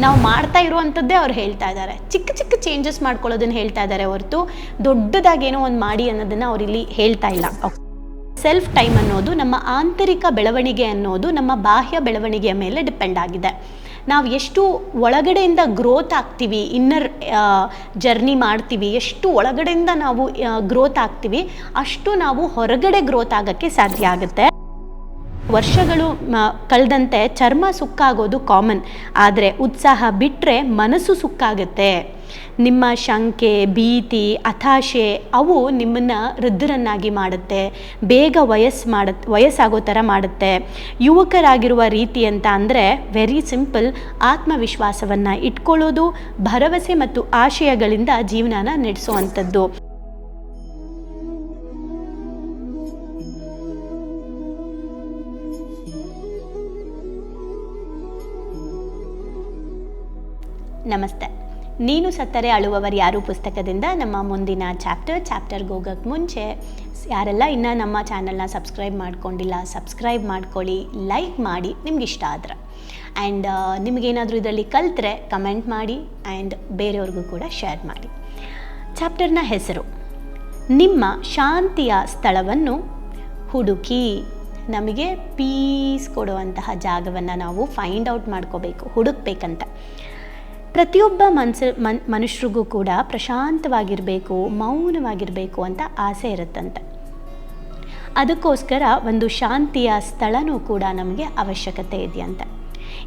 ನಾವು ಮಾಡ್ತಾ ಇರುವಂಥದ್ದೇ ಅವ್ರು ಹೇಳ್ತಾ ಇದ್ದಾರೆ. ಚಿಕ್ಕ ಚಿಕ್ಕ ಚೇಂಜಸ್ ಮಾಡ್ಕೊಳ್ಳೋದನ್ನು ಹೇಳ್ತಾ ಇದ್ದಾರೆ ಹೊರತು ದೊಡ್ಡದಾಗೇನೋ ಒಂದು ಮಾಡಿ ಅನ್ನೋದನ್ನು ಇಲ್ಲಿ ಹೇಳ್ತಾ ಇಲ್ಲ. ಸೆಲ್ಫ್ ಟೈಮ್ ಅನ್ನೋದು ನಮ್ಮ ಆಂತರಿಕ ಬೆಳವಣಿಗೆ ಅನ್ನೋದು ನಮ್ಮ ಬಾಹ್ಯ ಬೆಳವಣಿಗೆಯ ಮೇಲೆ ಡಿಪೆಂಡ್ ಆಗಿದೆ. ನಾವು ಎಷ್ಟು ಒಳಗಡೆಯಿಂದ ಗ್ರೋತ್ ಆಗ್ತೀವಿ ಇನ್ನರ್ ಜರ್ನಿ ಮಾಡ್ತೀವಿ, ಎಷ್ಟು ಒಳಗಡೆಯಿಂದ ನಾವು ಗ್ರೋತ್ ಆಗ್ತೀವಿ, ಅಷ್ಟು ನಾವು ಹೊರಗಡೆ ಗ್ರೋತ್ ಆಗೋಕ್ಕೆ ಸಾಧ್ಯ ಆಗುತ್ತೆ. ವರ್ಷಗಳು ಕಳೆದಂತೆ ಚರ್ಮ ಸುಕ್ಕಾಗೋದು ಕಾಮನ್ ಆದರೆ ಉತ್ಸಾಹ ಬಿಟ್ಟರೆ ಮನಸ್ಸು ಸುಕ್ಕಾಗುತ್ತೆ. ನಿಮ್ಮ ಶಂಕೆ, ಭೀತಿ, ಹತಾಶೆ ಅವು ನಿಮ್ಮನ್ನು ವೃದ್ಧರನ್ನಾಗಿ ಮಾಡುತ್ತೆ. ಬೇಗ ವಯಸ್ಸು ಮಾಡತ್, ವಯಸ್ಸಾಗೋ ಥರ ಮಾಡುತ್ತೆ. ಯುವಕರಾಗಿರುವ ರೀತಿ ಅಂತ ಅಂದರೆ ವೆರಿ ಸಿಂಪಲ್ ಆತ್ಮವಿಶ್ವಾಸವನ್ನು ಇಟ್ಕೊಳ್ಳೋದು, ಭರವಸೆ ಮತ್ತು ಆಶಯಗಳಿಂದ ಜೀವನನ ನಡೆಸುವಂಥದ್ದು. ನಮಸ್ತೆ. ನೀನು ಸತ್ತರೆ ಅಳುವವರು ಯಾರು? ಪುಸ್ತಕದಿಂದ ನಮ್ಮ ಮುಂದಿನ ಚಾಪ್ಟರ್, ಚಾಪ್ಟರ್ಗೆ ಹೋಗೋಕ್ಕೆ ಮುಂಚೆ ಯಾರೆಲ್ಲ ಇನ್ನೂ ನಮ್ಮ ಚಾನಲ್ನ ಸಬ್ಸ್ಕ್ರೈಬ್ ಮಾಡ್ಕೊಂಡಿಲ್ಲ, ಸಬ್ಸ್ಕ್ರೈಬ್ ಮಾಡ್ಕೊಳ್ಳಿ, ಲೈಕ್ ಮಾಡಿ ನಿಮ್ಗೆ ಇಷ್ಟ ಆದ್ರೆ. ಆ್ಯಂಡ್ ನಿಮಗೇನಾದರೂ ಇದರಲ್ಲಿ ಕಲ್ತ್ರೆ ಕಮೆಂಟ್ ಮಾಡಿ ಆ್ಯಂಡ್ ಬೇರೆಯವ್ರಿಗೂ ಕೂಡ ಶೇರ್ ಮಾಡಿ. ಚಾಪ್ಟರ್ನ ಹೆಸರು, ನಿಮ್ಮ ಶಾಂತಿಯ ಸ್ಥಳವನ್ನು ಹುಡುಕಿ. ನಮಗೆ ಪೀಸ್ ಕೊಡುವಂತಹ ಜಾಗವನ್ನು ನಾವು ಫೈಂಡ್ ಔಟ್ ಮಾಡ್ಕೋಬೇಕು, ಹುಡುಕ್ಬೇಕಂತ. ಪ್ರತಿಯೊಬ್ಬ ಮನ್ಸ, ಮನ್, ಮನುಷ್ಯರಿಗೂ ಕೂಡ ಪ್ರಶಾಂತವಾಗಿರಬೇಕು, ಮೌನವಾಗಿರಬೇಕು ಅಂತ ಆಸೆ ಇರುತ್ತಂತೆ. ಅದಕ್ಕೋಸ್ಕರ ಒಂದು ಶಾಂತಿಯ ಸ್ಥಳನೂ ಕೂಡ ನಮಗೆ ಅವಶ್ಯಕತೆ ಇದೆಯಂತೆ.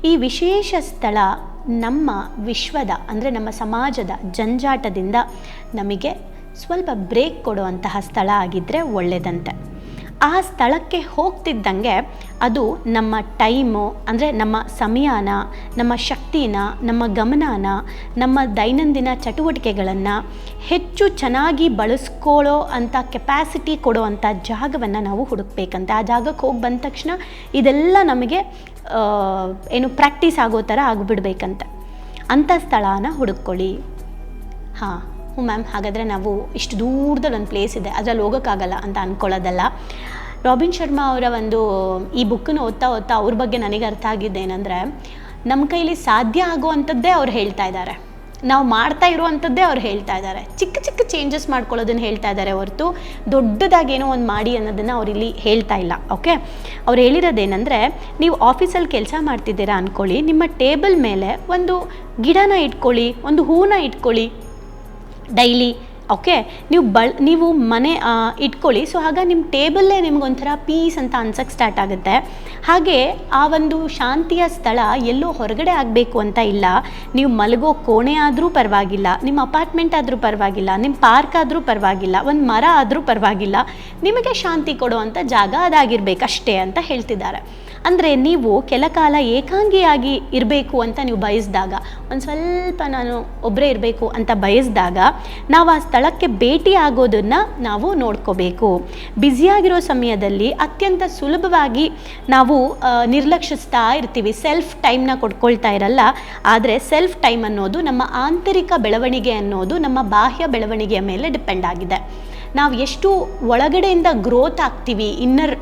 ಈ ವಿಶೇಷ ಸ್ಥಳ ನಮ್ಮ ವಿಶ್ವದ, ಅಂದರೆ ನಮ್ಮ ಸಮಾಜದ ಜಂಜಾಟದಿಂದ ನಮಗೆ ಸ್ವಲ್ಪ ಬ್ರೇಕ್ ಕೊಡುವಂತಹ ಸ್ಥಳ ಆಗಿದ್ದರೆ ಒಳ್ಳೆಯದಂತೆ ಆ ಸ್ಥಳಕ್ಕೆ ಹೋಗ್ತಿದ್ದಂಗೆ ಅದು ನಮ್ಮ ಟೈಮು, ಅಂದರೆ ನಮ್ಮ ಸಮಯನ, ನಮ್ಮ ಶಕ್ತಿನ, ನಮ್ಮ ಗಮನಾನ, ನಮ್ಮ ದೈನಂದಿನ ಚಟುವಟಿಕೆಗಳನ್ನು ಹೆಚ್ಚು ಚೆನ್ನಾಗಿ ಬಳಸ್ಕೊಳ್ಳೋ ಅಂಥ ಕೆಪ್ಯಾಸಿಟಿ ಕೊಡೋ ಅಂಥ ಜಾಗವನ್ನು ನಾವು ಹುಡುಕ್ಬೇಕಂತೆ. ಆ ಜಾಗಕ್ಕೆ ಹೋಗಿ ಬಂದ ತಕ್ಷಣ ಇದೆಲ್ಲ ನಮಗೆ ಏನು ಪ್ರಾಕ್ಟೀಸ್ ಆಗೋ ಥರ ಆಗಿಬಿಡ್ಬೇಕಂತ. ಅಂಥ ಸ್ಥಳನ ಹುಡುಕೊಳ್ಳಿ ಹಾಂ. ಹ್ಞೂ ಮ್ಯಾಮ್, ಹಾಗಾದರೆ ನಾವು ಇಷ್ಟು ದೂರದಲ್ಲಿ ಒಂದು ಪ್ಲೇಸ್ ಇದೆ, ಅದರಲ್ಲಿ ಹೋಗೋಕ್ಕಾಗಲ್ಲ ಅಂತ ಅಂದ್ಕೊಳ್ಳೋದಲ್ಲ ರಾಬಿನ್ ಶರ್ಮಾ ಅವರ ಒಂದು ಈ ಬುಕ್ಕನ್ನು ಓದ್ತಾ ಓದ್ತಾ ಅವ್ರ ಬಗ್ಗೆ ನನಗೆ ಅರ್ಥ ಆಗಿದ್ದೇನೆಂದರೆ ನಮ್ಮ ಕೈಲಿ ಸಾಧ್ಯ ಆಗುವಂಥದ್ದೇ ಅವ್ರು ಹೇಳ್ತಾ ಇದ್ದಾರೆ. ನಾವು ಮಾಡ್ತಾ ಇರುವಂಥದ್ದೇ ಅವ್ರು ಹೇಳ್ತಾ ಇದ್ದಾರೆ. ಚಿಕ್ಕ ಚಿಕ್ಕ ಚೇಂಜಸ್ ಮಾಡ್ಕೊಳ್ಳೋದನ್ನು ಹೇಳ್ತಾ ಇದ್ದಾರೆ ಹೊರತು ದೊಡ್ಡದಾಗೇನೋ ಒಂದು ಮಾಡಿ ಅನ್ನೋದನ್ನು ಇಲ್ಲಿ ಹೇಳ್ತಾ ಇಲ್ಲ ಓಕೆ ಅವ್ರು ಹೇಳಿರೋದೇನೆಂದರೆ ನೀವು ಆಫೀಸಲ್ಲಿ ಕೆಲಸ ಮಾಡ್ತಿದ್ದೀರಾ ಅಂದ್ಕೊಳ್ಳಿ ನಿಮ್ಮ ಟೇಬಲ್ ಮೇಲೆ ಒಂದು ಗಿಡನ ಇಟ್ಕೊಳ್ಳಿ, ಒಂದು ಹೂನ ಇಟ್ಕೊಳ್ಳಿ ಡೈಲಿ, ಓಕೆ? ನೀವು ಬಳ್, ನೀವು ಮನೆ ಇಟ್ಕೊಳ್ಳಿ. ಸೊ ಆಗ ನಿಮ್ಮ ಟೇಬಲ್ಲೇ ನಿಮಗೊಂಥರ ಪೀಸ್ ಅಂತ ಅನ್ಸಕ್ಕೆ ಸ್ಟಾರ್ಟ್ ಆಗುತ್ತೆ. ಹಾಗೆ ಆ ಒಂದು ಶಾಂತಿಯ ಸ್ಥಳ ಎಲ್ಲೋ ಹೊರಗಡೆ ಆಗಬೇಕು ಅಂತ ಇಲ್ಲ. ನೀವು ಮಲಗೋ ಕೋಣೆ ಆದರೂ ಪರವಾಗಿಲ್ಲ. ನಿಮ್ಮ ಅಪಾರ್ಟ್ಮೆಂಟ್ ಆದರೂ ಪರವಾಗಿಲ್ಲ. ನಿಮ್ಮ ಪಾರ್ಕ್ ಆದರೂ ಪರವಾಗಿಲ್ಲ. ಒಂದು ಮರ ಆದರೂ ಪರವಾಗಿಲ್ಲ. ನಿಮಗೆ ಶಾಂತಿ ಕೊಡುವಂಥ ಜಾಗ ಅದಾಗಿರ್ಬೇಕು ಅಷ್ಟೇ ಅಂತ ಹೇಳ್ತಿದ್ದಾರೆ. ಅಂದರೆ ನೀವು ಕೆಲ ಕಾಲ ಏಕಾಂಗಿಯಾಗಿ ಇರಬೇಕು ಅಂತ ನೀವು ಬಯಸಿದಾಗ, ಒಂದು ಸ್ವಲ್ಪ ನಾನು ಒಬ್ಬರೇ ಇರಬೇಕು ಅಂತ ಬಯಸಿದಾಗ, ನಾವು ಆ ಸ್ಥಳಕ್ಕೆ ಭೇಟಿ ಆಗೋದನ್ನು ನಾವು ನೋಡ್ಕೋಬೇಕು. ಬ್ಯುಸಿಯಾಗಿರೋ ಸಮಯದಲ್ಲಿ ಅತ್ಯಂತ ಸುಲಭವಾಗಿ ನಾವು ನಿರ್ಲಕ್ಷಿಸ್ತಾ ಇರ್ತೀವಿ. ಸೆಲ್ಫ್ ಟೈಮ್ನ ಕೊಡ್ಕೊಳ್ತಾ ಇರಲ್ಲ. ಆದರೆ ಸೆಲ್ಫ್ ಟೈಮ್ ಅನ್ನೋದು ನಮ್ಮ ಆಂತರಿಕ ಬೆಳವಣಿಗೆ ಅನ್ನೋದು ನಮ್ಮ ಬಾಹ್ಯ ಬೆಳವಣಿಗೆಯ ಮೇಲೆ ಡಿಪೆಂಡ್ ಆಗಿದೆ. ನಾವು ಎಷ್ಟು ಒಳಗಡೆಯಿಂದ ಗ್ರೋತ್ ಆಗ್ತೀವಿ ಇನ್ನರ್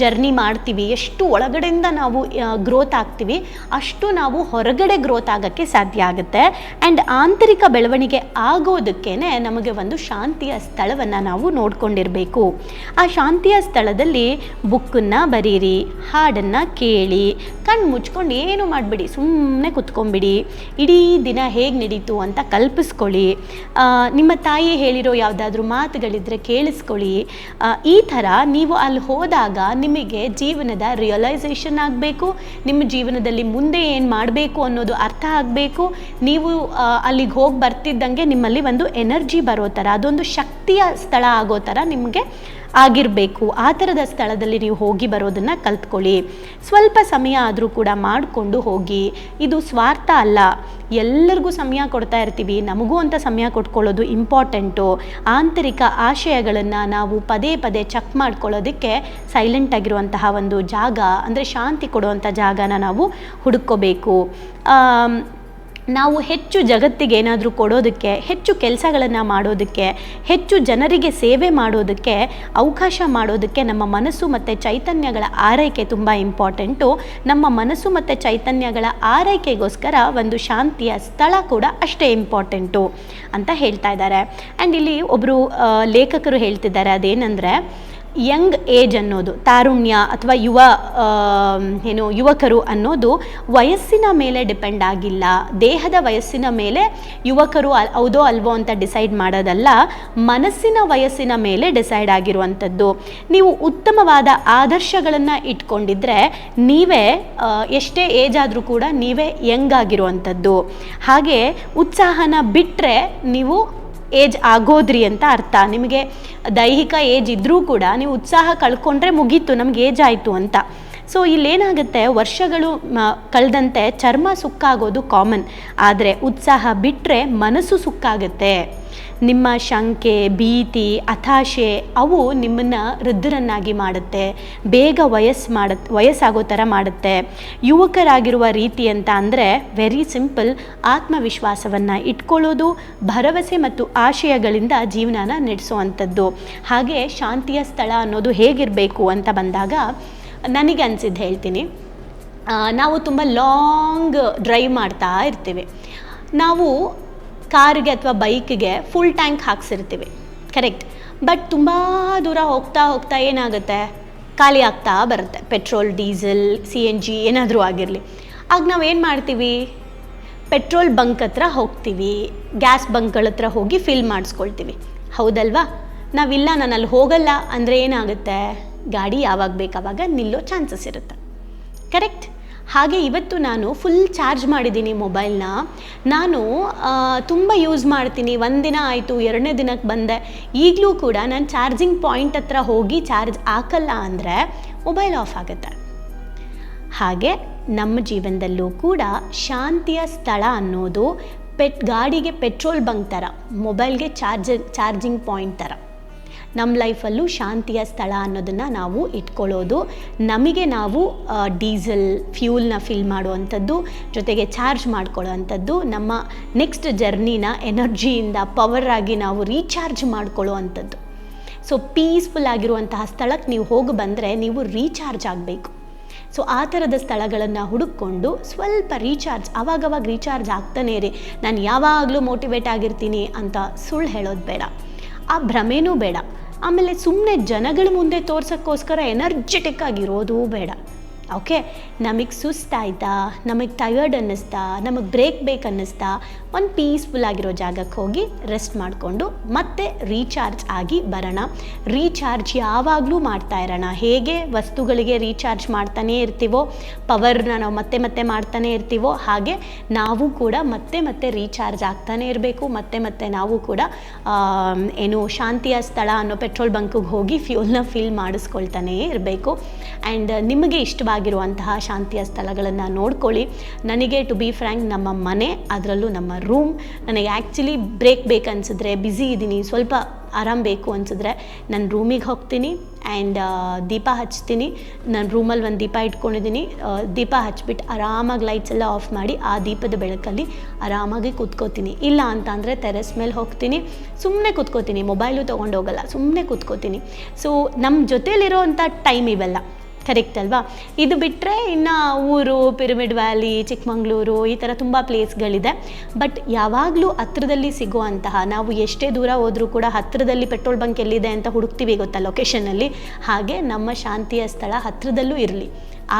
ಜರ್ನಿ ಮಾಡ್ತೀವಿ, ಎಷ್ಟು ಒಳಗಡೆಯಿಂದ ನಾವು ಗ್ರೋತ್ ಆಗ್ತೀವಿ, ಅಷ್ಟು ನಾವು ಹೊರಗಡೆ ಗ್ರೋತ್ ಆಗೋಕ್ಕೆ ಸಾಧ್ಯ ಆಗುತ್ತೆ. ಆ್ಯಂಡ್ ಆಂತರಿಕ ಬೆಳವಣಿಗೆ ಆಗೋದಕ್ಕೇ ನಮಗೆ ಒಂದು ಶಾಂತಿಯ ಸ್ಥಳವನ್ನು ನಾವು ನೋಡ್ಕೊಂಡಿರಬೇಕು. ಆ ಶಾಂತಿಯ ಸ್ಥಳದಲ್ಲಿ ಬುಕ್ಕನ್ನು ಬರೀರಿ, ಹಾಡನ್ನು ಕೇಳಿ, ಕಣ್ಣು ಮುಚ್ಕೊಂಡು ಏನು ಮಾಡಿಬಿಡಿ ಸುಮ್ಮನೆ ಕುತ್ಕೊಂಬಿಡಿ ಇಡೀ ದಿನ ಹೇಗೆ ನಡೀತು ಅಂತ ಕಲ್ಪಿಸ್ಕೊಳ್ಳಿ. ನಿಮ್ಮ ತಾಯಿ ಹೇಳಿರೋ ಯಾವುದಾದ್ರೂ ಮಾತುಗಳಿದ್ರೆ ಕೇಳಿಸ್ಕೊಳ್ಳಿ. ಈ ಥರ ನೀವು ಅಲ್ಲಿ ಹೋದಾಗ ನಿಮಗೆ ಜೀವನದ ರಿಯಲೈಸೇಷನ್ ಆಗಬೇಕು, ನಿಮ್ಮ ಜೀವನದಲ್ಲಿ ಮುಂದೆ ಏನು ಮಾಡಬೇಕು ಅನ್ನೋದು ಅರ್ಥ ಆಗಬೇಕು. ನೀವು ಅಲ್ಲಿಗೆ ಹೋಗಿ ಬರ್ತಿದ್ದಂಗೆ ನಿಮ್ಮಲ್ಲಿ ಒಂದು ಎನರ್ಜಿ ಬರೋ ಥರ, ಅದೊಂದು ಶಕ್ತಿಯ ಸ್ಥಳ ಆಗೋ ಥರ ನಿಮಗೆ ಆಗಿರಬೇಕು. ಆ ಥರದ ಸ್ಥಳದಲ್ಲಿ ನೀವು ಹೋಗಿ ಬರೋದನ್ನು ಕಲ್ತ್ಕೊಳ್ಳಿ. ಸ್ವಲ್ಪ ಸಮಯ ಆದರೂ ಕೂಡ ಮಾಡಿಕೊಂಡು ಹೋಗಿ. ಇದು ಸ್ವಾರ್ಥ ಅಲ್ಲ. ಎಲ್ಲರಿಗೂ ಸಮಯ ಕೊಡ್ತಾ ಇರ್ತೀವಿ. ನಮಗೂ ಅಂತ ಸಮಯ ಕೊಟ್ಕೊಳ್ಳೋದು ಇಂಪಾರ್ಟೆಂಟು. ಆಂತರಿಕ ಆಶಯಗಳನ್ನು ನಾವು ಪದೇ ಪದೇ ಚೆಕ್ ಮಾಡ್ಕೊಳ್ಳೋದಕ್ಕೆ ಸೈಲೆಂಟ್ ಆಗಿರುವಂತಹ ಒಂದು ಜಾಗ, ಅಂದರೆ ಶಾಂತಿ ಕೊಡುವಂಥ ಜಾಗನ ನಾವು ಹುಡುಕೋಬೇಕು ನಾವು ಹೆಚ್ಚು ಜಗತ್ತಿಗೆ ಏನಾದರೂ ಕೊಡೋದಕ್ಕೆ, ಹೆಚ್ಚು ಕೆಲಸಗಳನ್ನು ಮಾಡೋದಕ್ಕೆ, ಹೆಚ್ಚು ಜನರಿಗೆ ಸೇವೆ ಮಾಡೋದಕ್ಕೆ, ಅವಕಾಶ ಮಾಡೋದಕ್ಕೆ ನಮ್ಮ ಮನಸ್ಸು ಮತ್ತು ಚೈತನ್ಯಗಳ ಆರೈಕೆ ತುಂಬ ಇಂಪಾರ್ಟೆಂಟು. ನಮ್ಮ ಮನಸ್ಸು ಮತ್ತು ಚೈತನ್ಯಗಳ ಆರೈಕೆಗೋಸ್ಕರ ಒಂದು ಶಾಂತಿಯ ಸ್ಥಳ ಕೂಡ ಅಷ್ಟೇ ಇಂಪಾರ್ಟೆಂಟು ಅಂತ ಹೇಳ್ತಾ ಇದ್ದಾರೆ. ಆ್ಯಂಡ್ ಇಲ್ಲಿ ಒಬ್ಬರು ಲೇಖಕರು ಹೇಳ್ತಿದ್ದಾರೆ ಅದೇನೆಂದರೆ ಯಂಗ್ ಏಜ್ ಅನ್ನೋದು, ತಾರುಣ್ಯ ಅಥವಾ ಯುವ ಏನು ಯುವಕರು ಅನ್ನೋದು ವಯಸ್ಸಿನ ಮೇಲೆ ಡಿಪೆಂಡ್ ಆಗಿಲ್ಲ. ದೇಹದ ವಯಸ್ಸಿನ ಮೇಲೆ ಯುವಕರು ಅಲ್- ಹೌದೋ ಅಲ್ವೋ ಅಂತ ಡಿಸೈಡ್ ಮಾಡೋದಲ್ಲ, ಮನಸ್ಸಿನ ವಯಸ್ಸಿನ ಮೇಲೆ ಡಿಸೈಡ್ ಆಗಿರುವಂಥದ್ದು. ನೀವು ಉತ್ತಮವಾದ ಆದರ್ಶಗಳನ್ನು ಇಟ್ಕೊಂಡಿದ್ರೆ ನೀವೇ ಎಷ್ಟೇ ಏಜ್ ಆದರೂ ಕೂಡ ನೀವೇ ಯಂಗ್ ಆಗಿರುವಂಥದ್ದು. ಹಾಗೆ ಉತ್ಸಾಹನ ಬಿಟ್ಟರೆ ನೀವು ಏಜ್ ಆಗೋದ್ರಿ ಅಂತ ಅರ್ಥ. ನಿಮಗೆ ದೈಹಿಕ ಏಜ್ ಇದ್ದರೂ ಕೂಡ ನೀವು ಉತ್ಸಾಹ ಕಳ್ಕೊಂಡ್ರೆ ಮುಗೀತು, ನಮ್ಗೆ ಏಜ್ ಆಯಿತು ಅಂತ. ಸೊ ಇಲ್ಲೇನಾಗುತ್ತೆ? ವರ್ಷಗಳು ಕಳೆದಂತೆ ಚರ್ಮ ಸುಕ್ಕಾಗೋದು ಕಾಮನ್ ಆದರೆ ಉತ್ಸಾಹ ಬಿಟ್ಟರೆ ಮನಸ್ಸು ಸುಕ್ಕಾಗುತ್ತೆ. ನಿಮ್ಮ ಶಂಕೆ, ಭೀತಿ, ಹತಾಶೆ, ಅವು ನಿಮ್ಮನ್ನು ವೃದ್ಧರನ್ನಾಗಿ ಮಾಡುತ್ತೆ. ಬೇಗ ವಯಸ್ಸು ಮಾಡುತ್ತೆ ವಯಸ್ಸಾಗೋ ಥರ ಮಾಡುತ್ತೆ. ಯುವಕರಾಗಿರುವ ರೀತಿ ಅಂತ ಅಂದರೆ ವೆರಿ ಸಿಂಪಲ್ ಆತ್ಮವಿಶ್ವಾಸವನ್ನು ಇಟ್ಕೊಳ್ಳೋದು, ಭರವಸೆ ಮತ್ತು ಆಶಯಗಳಿಂದ ಜೀವನನ ನಡೆಸುವಂಥದ್ದು. ಹಾಗೆ ಶಾಂತಿಯ ಸ್ಥಳ ಅನ್ನೋದು ಹೇಗಿರಬೇಕು ಅಂತ ಬಂದಾಗ ನನಗೆ ಅನಿಸಿದ್ದು ಹೇಳ್ತೀನಿ. ನಾವು ತುಂಬ ಲಾಂಗ್ ಡ್ರೈವ್ ಮಾಡ್ತಾ ಇರ್ತೀವಿ. ನಾವು ಕಾರಿಗೆ ಅಥವಾ ಬೈಕ್ಗೆ ಫುಲ್ ಟ್ಯಾಂಕ್ ಹಾಕ್ಸಿರ್ತೀವಿ. ಕರೆಕ್ಟ್ ಬಟ್ ತುಂಬ ದೂರ ಹೋಗ್ತಾ ಹೋಗ್ತಾ ಏನಾಗುತ್ತೆ? ಖಾಲಿ ಆಗ್ತಾ ಬರುತ್ತೆ. Petrol diesel C N G ಏನಾದರೂ ಆಗಿರಲಿ. ಆಗ ನಾವು ಏನು ಮಾಡ್ತೀವಿ? ಪೆಟ್ರೋಲ್ ಬಂಕ್ ಹತ್ರ ಹೋಗ್ತೀವಿ. ಗ್ಯಾಸ್ ಬಂಕ್ಗಳ ಹತ್ರ ಹೋಗಿ ಫಿಲ್ ಮಾಡಿಸ್ಕೊಳ್ತೀವಿ. ಹೌದಲ್ವಾ? ನಾವಿಲ್ಲ ನಾನು ಅಲ್ಲಿ ಹೋಗಲ್ಲ ಅಂದರೆ ಏನಾಗುತ್ತೆ? ಗಾಡಿ ಯಾವಾಗ ಬೇಕಾವಾಗ ನಿಲ್ಲೋ ಚಾನ್ಸಸ್ ಇರುತ್ತೆ. ಕರೆಕ್ಟ್ ಹಾಗೆ ಇವತ್ತು ನಾನು ಫುಲ್ ಚಾರ್ಜ್ ಮಾಡಿದ್ದೀನಿ ಮೊಬೈಲ್ನ ನಾನು ತುಂಬ ಯೂಸ್ ಮಾಡ್ತೀನಿ. ಒಂದಿನ ಆಯಿತು, ಎರಡನೇ ದಿನಕ್ಕೆ ಬಂದೆ. ಈಗಲೂ ಕೂಡ ನಾನು ಚಾರ್ಜಿಂಗ್ ಪಾಯಿಂಟ್ ಹತ್ರ ಹೋಗಿ ಚಾರ್ಜ್ ಹಾಕಲ್ಲ ಅಂದರೆ ಮೊಬೈಲ್ ಆಫ್ ಆಗುತ್ತೆ. ಹಾಗೆ ನಮ್ಮ ಜೀವನದಲ್ಲೂ ಕೂಡ ಶಾಂತಿಯ ಸ್ಥಳ ಅನ್ನೋದು ಪೆಟ್, ಗಾಡಿಗೆ ಪೆಟ್ರೋಲ್ ಬಂಕ್ ಥರ ಮೊಬೈಲ್ಗೆ ಚಾರ್ಜ್ ಚಾರ್ಜಿಂಗ್ ಪಾಯಿಂಟ್ ಥರ. ನಮ್ಮ ಲೈಫಲ್ಲೂ ಶಾಂತಿಯ ಸ್ಥಳ ಅನ್ನೋದನ್ನು ನಾವು ಇಟ್ಕೊಳ್ಳೋದು. ನಮಗೆ ನಾವು ಡೀಸೆಲ್, ಫ್ಯೂಲ್ನ ಫಿಲ್ ಮಾಡುವಂಥದ್ದು, ಜೊತೆಗೆ ಚಾರ್ಜ್ ಮಾಡ್ಕೊಳ್ಳೋವಂಥದ್ದು, ನಮ್ಮ ನೆಕ್ಸ್ಟ್ ಜರ್ನಿನ ಎನರ್ಜಿಯಿಂದ ಪವರ್ ಆಗಿ ನಾವು ರೀಚಾರ್ಜ್ ಮಾಡ್ಕೊಳ್ಳೋ ಅಂಥದ್ದು ಸೊ, ಪೀಸ್ಫುಲ್ ಆಗಿರುವಂತಹ ಸ್ಥಳಕ್ಕೆ ನೀವು ಹೋಗಿ ಬಂದರೆ ನೀವು ರೀಚಾರ್ಜ್ ಆಗಬೇಕು. ಸೊ, ಆ ಥರದ ಸ್ಥಳಗಳನ್ನು ಹುಡುಕೊಂಡು ಸ್ವಲ್ಪ ರೀಚಾರ್ಜ್ ಆವಾಗವಾಗ ರೀಚಾರ್ಜ್ ಆಗ್ತಾನೇ ರೀ ನಾನು ಯಾವಾಗಲೂ ಮೋಟಿವೇಟ್ ಆಗಿರ್ತೀನಿ ಅಂತ ಸುಳ್ಳು ಹೇಳೋದು ಬೇಡ. ಆ ಭ್ರಮೆನೂ ಬೇಡ. ಆಮೇಲೆ ಸುಮ್ಮನೆ ಜನಗಳ ಮುಂದೆ ತೋರ್ಸೋಕ್ಕೋಸ್ಕರ ಎನರ್ಜೆಟಿಕ್ ಆಗಿರೋದು ಬೇಡ. ಓಕೆ ನಮಗೆ ಸುಸ್ತಾಯ್ತಾ ನಮಗೆ ಟಯರ್ಡ್ ಅನ್ನಿಸ್ತಾ, ನಮಗೆ ಬ್ರೇಕ್ ಬೇಕು ಅನ್ನಿಸ್ತಾ, ಒಂದು ಪೀಸ್ಫುಲ್ ಆಗಿರೋ ಜಾಗಕ್ಕೆ ಹೋಗಿ ರೆಸ್ಟ್ ಮಾಡಿಕೊಂಡು ಮತ್ತೆ ರೀಚಾರ್ಜ್ ಆಗಿ ಬರೋಣ. ರೀಚಾರ್ಜ್ ಯಾವಾಗಲೂ ಮಾಡ್ತಾ ಇರೋಣ. ಹೇಗೆ ವಸ್ತುಗಳಿಗೆ ರೀಚಾರ್ಜ್ ಮಾಡ್ತಾನೇ ಇರ್ತೀವೋ ಪವರ್ನ ನಾವು ಮತ್ತೆ ಮತ್ತೆ ಮಾಡ್ತಾನೆ ಇರ್ತೀವೋ, ಹಾಗೆ ನಾವು ಕೂಡ ಮತ್ತೆ ಮತ್ತೆ ರೀಚಾರ್ಜ್ ಆಗ್ತಾನೆ ಇರಬೇಕು. ಮತ್ತೆ ಮತ್ತೆ ನಾವು ಕೂಡ ಏನು ಶಾಂತಿಯ ಸ್ಥಳ ಅನ್ನೋ ಪೆಟ್ರೋಲ್ ಬಂಕಿಗೆ ಹೋಗಿ ಫ್ಯೂಲ್ನ ಫಿಲ್ ಮಾಡಿಸ್ಕೊಳ್ತಾನೇ ಇರಬೇಕು. ಆ್ಯಂಡ್ ನಿಮಗೆ ಇಷ್ಟವಾಗಿರುವಂತಹ ಶಾಂತಿಯ ಸ್ಥಳಗಳನ್ನು ನೋಡ್ಕೊಳ್ಳಿ. ನನಗೆ ಟು ಬಿ ಫ್ರ್ಯಾಂಕ್ ನಮ್ಮ ಮನೆ, ಅದರಲ್ಲೂ ನಮ್ಮ ರೂಮ್ ನನಗೆ ಆ್ಯಕ್ಚುಲಿ ಬ್ರೇಕ್ ಬೇಕನ್ಸಿದ್ರೆ ಬ್ಯುಸಿ ಇದ್ದೀನಿ ಸ್ವಲ್ಪ ಆರಾಮ್ ಬೇಕು ಅನ್ಸಿದ್ರೆ ನಾನು ರೂಮಿಗೆ ಹೋಗ್ತೀನಿ ಆ್ಯಂಡ್ ದೀಪ ಹಚ್ತೀನಿ. ನಾನು ರೂಮಲ್ಲಿ ಒಂದು ದೀಪ ಇಟ್ಕೊಂಡಿದ್ದೀನಿ ದೀಪ ಹಚ್ಬಿಟ್ಟು ಆರಾಮಾಗಿ ಲೈಟ್ಸ್ ಎಲ್ಲ ಆಫ್ ಮಾಡಿ ಆ ದೀಪದ ಬೆಳಕಲ್ಲಿ ಆರಾಮಾಗಿ ಕೂತ್ಕೋತೀನಿ. ಇಲ್ಲ ಅಂತ ಅಂದರೆ ಟೆರೆಸ್ ಮೇಲೆ ಹೋಗ್ತೀನಿ. ಸುಮ್ಮನೆ ಕೂತ್ಕೋತೀನಿ ಮೊಬೈಲು ತೊಗೊಂಡು ಸುಮ್ಮನೆ ಕೂತ್ಕೋತೀನಿ. ಸೊ ನಮ್ಮ ಜೊತೇಲಿರೋವಂಥ ಟೈಮ್ ಇವೆಲ್ಲ. ಕರೆಕ್ಟ್ ಅಲ್ವಾ? ಇದು ಬಿಟ್ಟರೆ ಇನ್ನು ಊರು ಪಿರಮಿಡ್ ವ್ಯಾಲಿ ಚಿಕ್ಕಮಂಗ್ಳೂರು ಈ ಥರ ತುಂಬ ಪ್ಲೇಸ್ಗಳಿದೆ ಬಟ್ ಯಾವಾಗಲೂ ಹತ್ರದಲ್ಲಿ ಸಿಗುವಂತಹ, ನಾವು ಎಷ್ಟೇ ದೂರ ಹೋದರೂ ಕೂಡ ಹತ್ರದಲ್ಲಿ ಪೆಟ್ರೋಲ್ ಬಂಕ್ ಎಲ್ಲಿದೆ ಅಂತ ಹುಡುಕ್ತೀವಿ ಗೊತ್ತಾ ಲೊಕೇಶನಲ್ಲಿ ಹಾಗೆ ನಮ್ಮ ಶಾಂತಿಯ ಸ್ಥಳ ಹತ್ರದಲ್ಲೂ ಇರಲಿ.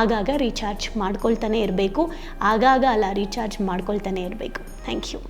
ಆಗಾಗ ರೀಚಾರ್ಜ್ ಮಾಡ್ಕೊಳ್ತಾನೆ ಇರಬೇಕು. ಆಗಾಗ ಅಲ್ಲ ರೀಚಾರ್ಜ್ ಮಾಡ್ಕೊಳ್ತಾನೆ ಇರಬೇಕು. Thank you